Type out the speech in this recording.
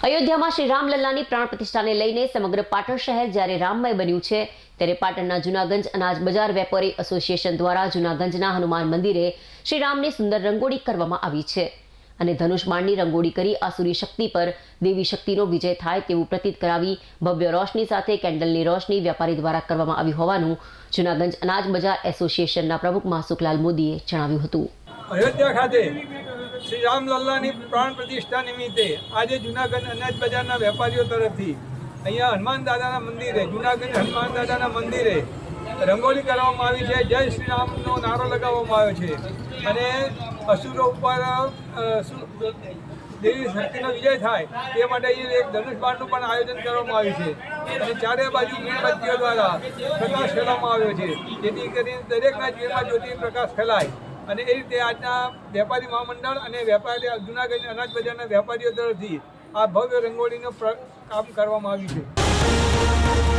અયોધ્યામાં શ્રી રામલલ્લાની પ્રાણ પ્રતિષ્ઠાને લઈને સમગ્ર પાટણ શહેર જ્યારે રામમય બન્યું છે, ત્યારે પાટણના જૂનાગંજ અનાજ બજાર વેપારી એસોસિએશન દ્વારા જૂનાગંજના હનુમાન મંદિરે શ્રી રામની સુંદર રંગોળી કરવામાં આવી છે અને ધનુષ રંગોળી કરી આસુરી શક્તિ પર દેવી શક્તિનો વિજય થાય તેવું પ્રતીત કરાવી ભવ્ય રોશની સાથે કેન્ડલની રોશની વેપારી દ્વારા કરવામાં આવી હોવાનું જૂનાગંજ અનાજ બજાર એસોસિએશનના પ્રમુખ માસુકલાલ મોદીએ જણાવ્યું હતું. અયોધ્યા ખાતે શ્રી રામલલ્લાની પ્રાણ પ્રતિષ્ઠા નિમિત્તે આજે જુનાગઢ અનાજ બજારના વેપારીઓ તરફથી અહીંયા હનુમાન દાદાના મંદિરે, જુનાગઢ હનુમાન દાદાના મંદિરે રંગોળી કરવામાં આવી છે. જય શ્રી રામનો નારો લગાવવામાં આવ્યો છે. અને અસુરો ઉપર દેવી શક્તિનો વિજય થાય તે માટે અહીં એક ધનુષ બાણનું પણ આયોજન કરવામાં આવ્યું છે. અને ચારે બાજુ મીણબત્તીઓ દ્વારા પ્રકાશ ફેલાવવામાં આવ્યો છે. જેથી કરીને દરેકના જીવનમાં જ્યોતિ પ્રકાશ ફેલાય. અને એ રીતે આજના વેપારી મહામંડળ અને વેપારી જુનાગઢ અનાજ બજારના વેપારીઓ તરફથી આ ભવ્ય રંગોળીનું કામ કરવામાં આવ્યું છે.